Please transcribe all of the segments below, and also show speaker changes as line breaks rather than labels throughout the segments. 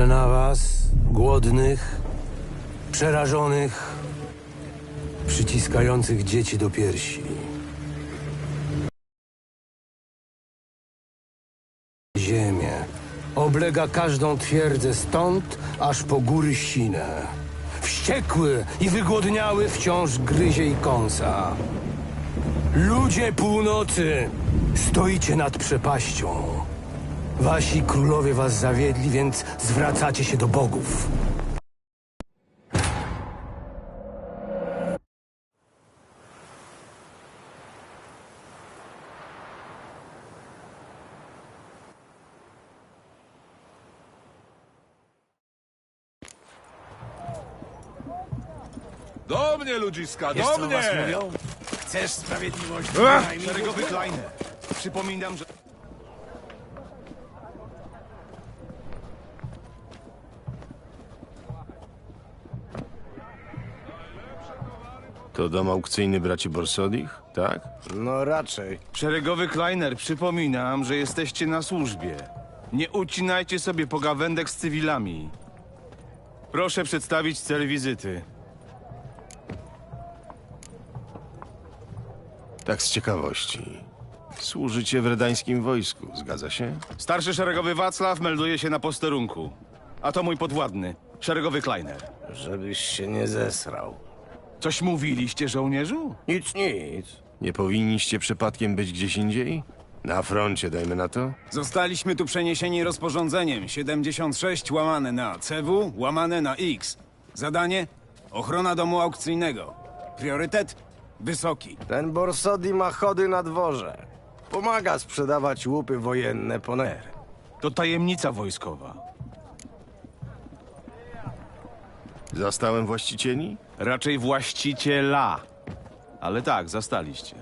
Patrzę na was, głodnych, przerażonych, przyciskających dzieci do piersi. Ziemię oblega każdą twierdzę stąd aż po góry Sinę. Wściekły i wygłodniały wciąż gryzie i kąsa. Ludzie północy, stoicie nad przepaścią. Wasi królowie was zawiedli, więc zwracacie się do bogów.
Do mnie, ludziska,
Wiesz,
do
co o was
mnie!
mówią? Chcesz sprawiedliwości?
Ach! Szeregowy. Kleiner. Przypominam, że...
To dom aukcyjny braci Borsodich, tak?
No raczej.
Szeregowy Kleiner, przypominam, że jesteście na służbie. Nie ucinajcie sobie pogawędek z cywilami. Proszę przedstawić cel wizyty.
Tak z ciekawości. Służycie w redańskim wojsku, zgadza się?
Starszy szeregowy Wacław melduje się na posterunku. A to mój podwładny, szeregowy Kleiner.
Żebyś się nie zesrał.
Coś mówiliście, żołnierzu?
Nic, nic.
Nie powinniście przypadkiem być gdzieś indziej? Na froncie, dajmy na to?
Zostaliśmy tu przeniesieni rozporządzeniem 76 łamane na CW łamane na X. Zadanie? Ochrona domu aukcyjnego. Priorytet? Wysoki.
Ten Borsodi ma chody na dworze. Pomaga sprzedawać łupy wojenne ponery.
To tajemnica wojskowa.
Zastałem właścicieli?
Raczej właściciela. Ale tak, zastaliście.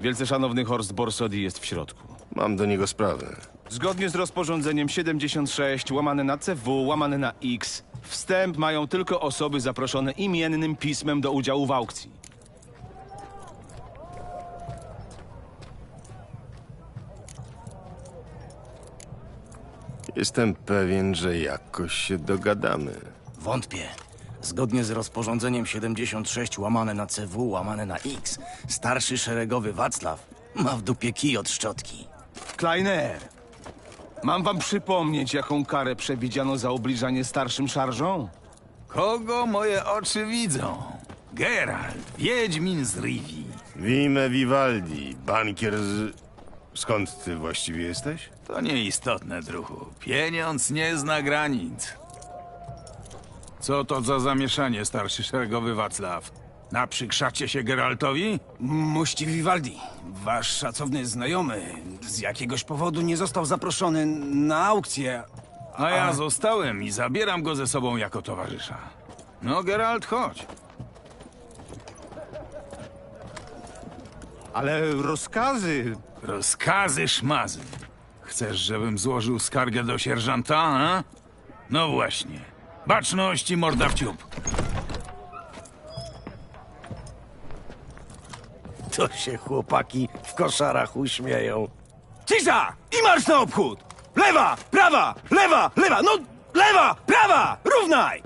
Wielce szanowny Horst Borsodi jest w środku.
Mam do niego sprawę.
Zgodnie z rozporządzeniem 76 łamane na CW łamane na X wstęp mają tylko osoby zaproszone imiennym pismem do udziału w aukcji.
Jestem pewien, że jakoś się dogadamy.
Wątpię. Zgodnie z rozporządzeniem 76 łamane na CW łamane na X, starszy szeregowy Wacław ma w dupie kij od szczotki.
Kleiner, mam wam przypomnieć, jaką karę przewidziano za obliżanie starszym szarżą?
Kogo moje oczy widzą? Geralt, Wiedźmin z Rivi.
Wime Vivaldi, bankier z... Skąd ty właściwie jesteś?
To nieistotne, druhu. Pieniądz nie zna granic. Co to za zamieszanie, starszy szeregowy Wacław? Naprzykrzacie się Geraltowi?
Mości Vivaldi, wasz szacowny znajomy z jakiegoś powodu nie został zaproszony na aukcję.
A ja zostałem i zabieram go ze sobą jako towarzysza. No, Geralt, chodź.
Ale rozkazy...
Rozkazy szmazy. Chcesz, żebym złożył skargę do sierżanta, a? No właśnie. Baczność i morda w ciup.
To się chłopaki w koszarach uśmieją.
Cisza! I marsz na obchód! Lewa, prawa, lewa, lewa, no lewa, prawa, równaj!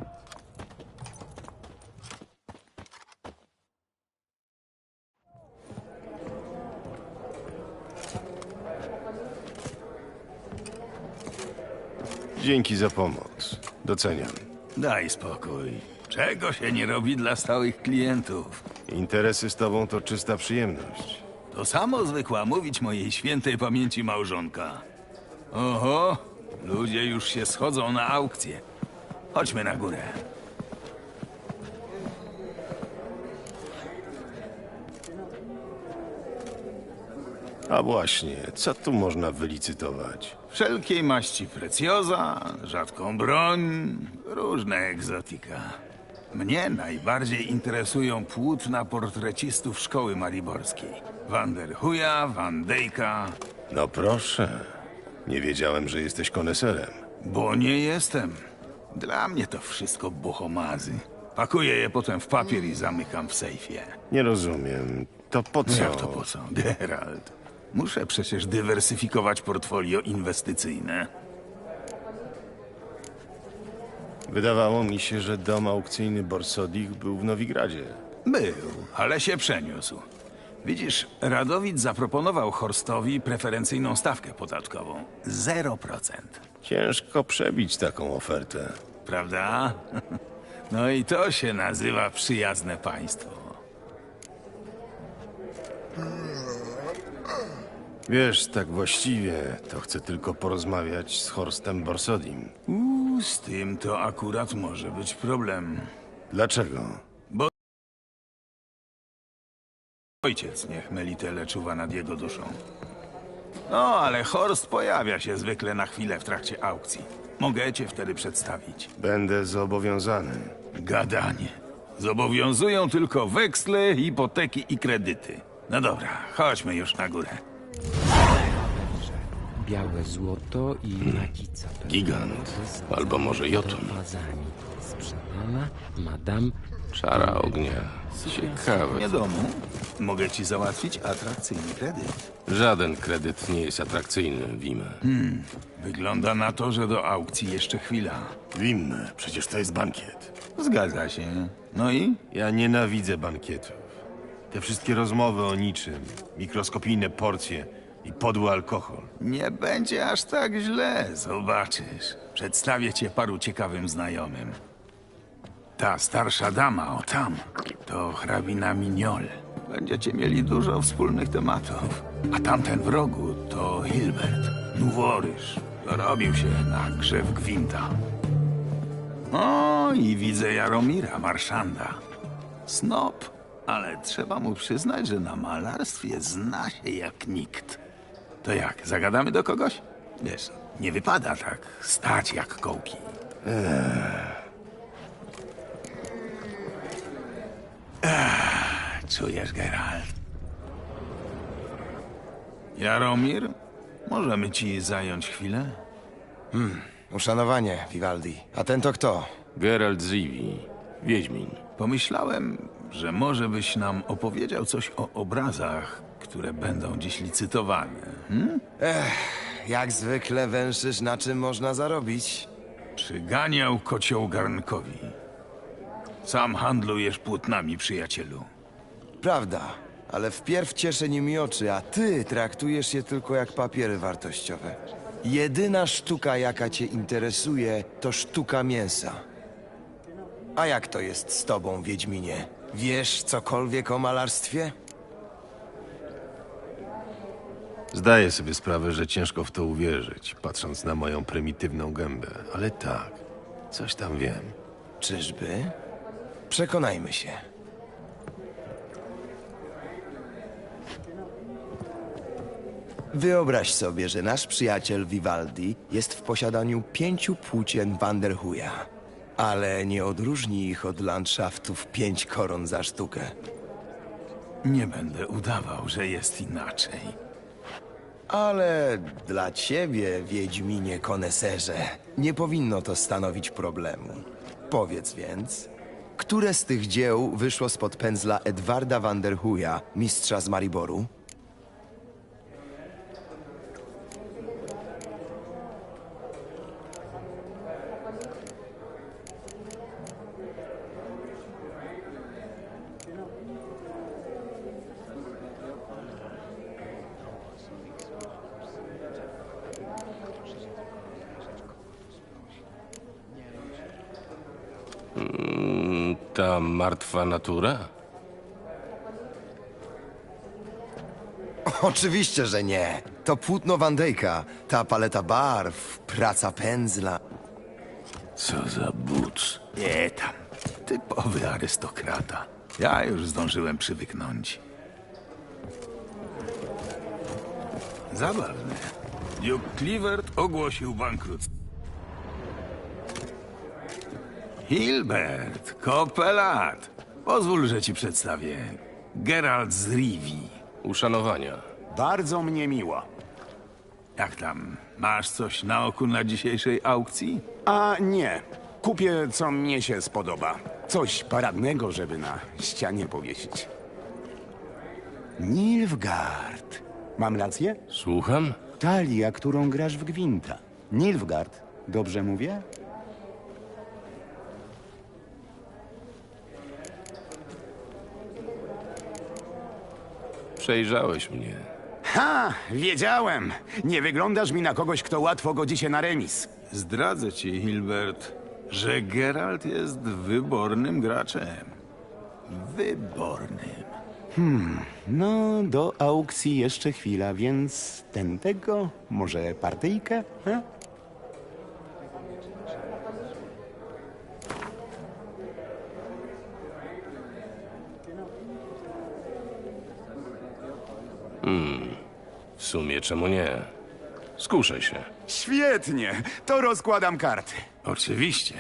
Dzięki za pomoc. Doceniam.
Daj spokój. Czego się nie robi dla stałych klientów?
Interesy z tobą to czysta przyjemność.
To samo zwykła mówić mojej świętej pamięci małżonka. Oho, ludzie już się schodzą na aukcję. Chodźmy na górę.
A właśnie, co tu można wylicytować?
Wszelkiej maści precjoza, rzadką broń, różne egzotika. Mnie najbardziej interesują płótna portrecistów szkoły mariborskiej. Van der Huya, Van Dyka,
No proszę. Nie wiedziałem, że jesteś koneserem.
bo nie jestem. Dla mnie to wszystko buchomazy. Pakuję je potem w papier i zamykam w sejfie.
Nie rozumiem. To po co?
Jak to po co? Geralt. Muszę przecież dywersyfikować portfolio inwestycyjne.
Wydawało mi się, że dom aukcyjny Borsodich był w Nowigradzie.
Był, ale się przeniósł. Widzisz, Radowid zaproponował Horstowi preferencyjną stawkę podatkową. 0%.
Ciężko przebić taką ofertę.
Prawda? No i to się nazywa przyjazne państwo.
Wiesz, tak właściwie to chcę tylko porozmawiać z Horstem Borsodim.
Uuu, z tym to akurat może być problem.
Dlaczego?
Ojciec niech Melitele czuwa nad jego duszą. No, ale Horst pojawia się zwykle na chwilę w trakcie aukcji. Mogę cię wtedy przedstawić.
Będę zobowiązany.
Gadanie. Zobowiązują tylko weksle, hipoteki i kredyty. No dobra, chodźmy już na górę.
Białe złoto i makica.
Gigant. Albo może Jotun.
Sprzedana Madame
Czara ognia. Ciekawe.
Nie domu. Mogę ci załatwić atrakcyjny kredyt.
Żaden kredyt nie jest atrakcyjny, Wime.
Wygląda na to, że do aukcji jeszcze chwila.
Wim, przecież to jest bankiet.
Zgadza się. No i?
Ja nienawidzę bankietów. Te wszystkie rozmowy o niczym, mikroskopijne porcje i podły alkohol.
Nie będzie aż tak źle, zobaczysz. Przedstawię cię paru ciekawym znajomym. Ta starsza dama, o tam, to hrabina Mignol. Będziecie mieli dużo wspólnych tematów. A tamten w rogu to Hilbert, noworyż. Dorobił się na grzew gwinta. O, i widzę Jaromira, marszanda. Snop, ale trzeba mu przyznać, że na malarstwie zna się jak nikt. To jak, zagadamy do kogoś? Wiesz, nie wypada tak stać jak kołki. Ech, czujesz, Geralt? Jaromir, możemy ci zająć chwilę?
Uszanowanie, Vivaldi. A ten to kto?
Geralt z Rivii. Wiedźmin.
Pomyślałem, że może byś nam opowiedział coś o obrazach, które będą dziś licytowane. Hm?
Jak zwykle węszysz, na czym można zarobić.
Przyganiał kocioł garnkowi. Sam handlujesz płótnami, przyjacielu.
Prawda, ale wpierw cieszę nimi oczy, a ty traktujesz je tylko jak papiery wartościowe. Jedyna sztuka, jaka cię interesuje, to sztuka mięsa. A jak to jest z tobą, Wiedźminie? Wiesz cokolwiek o malarstwie?
Zdaję sobie sprawę, że ciężko w to uwierzyć, patrząc na moją prymitywną gębę, ale tak, coś tam wiem.
Czyżby? Przekonajmy się. Wyobraź sobie, że nasz przyjaciel Vivaldi jest w posiadaniu pięciu płócien Vanderhuja, ale nie odróżni ich od landschaftów pięć koron za sztukę.
Nie będę udawał, że jest inaczej.
Ale dla ciebie, Wiedźminie koneserze, nie powinno to stanowić problemu. Powiedz więc, które z tych dzieł wyszło spod pędzla Edwarda van der Huya, mistrza z Mariboru?
Ta martwa natura?
Oczywiście, że nie. To płótno Van ta paleta barw, praca pędzla.
Co za buc. Nie tam. Typowy arystokrata. Ja już zdążyłem przywyknąć. Zabawne. Duke Clivert ogłosił bankructwo. Hilbert, kopelat. Pozwól, że ci przedstawię. Geralt z Rivii.
Uszanowania.
Bardzo mnie miło.
Jak tam? Masz coś na oku na dzisiejszej aukcji?
A nie, kupię co mnie się spodoba. Coś paradnego, żeby na ścianie powiesić. Nilfgaard. Mam rację?
Słucham?
Talia, którą grasz w Gwinta. Nilfgaard. Dobrze mówię?
Przejrzałeś mnie.
Ha! Wiedziałem! Nie wyglądasz mi na kogoś, kto łatwo godzi się na remis.
Zdradzę ci, Hilbert, że Geralt jest wybornym graczem. Wybornym.
No, do aukcji jeszcze chwila, więc ten tego, może partyjkę? He?
Sumie czemu nie? Skuszę się.
Świetnie! To rozkładam karty.
Oczywiście.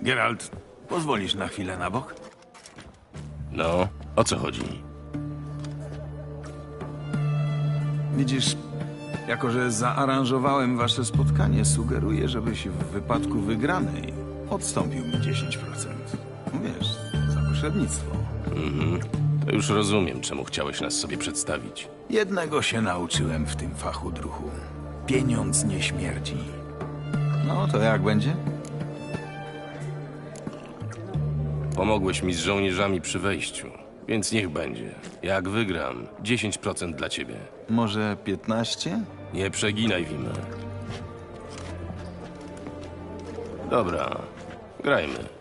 Geralt, pozwolisz na chwilę na bok?
No, o co chodzi?
Widzisz, jako że zaaranżowałem wasze spotkanie, sugeruję, żebyś w wypadku wygranej odstąpił mi 10%. Wiesz, za pośrednictwo.
To już rozumiem, czemu chciałeś nas sobie przedstawić.
Jednego się nauczyłem w tym fachu druhu. Pieniądz nie śmierdzi. No to jak będzie?
Pomogłeś mi z żołnierzami przy wejściu, więc niech będzie. Jak wygram, 10% dla ciebie.
Może 15?
Nie przeginaj, Wimę. Dobra, grajmy.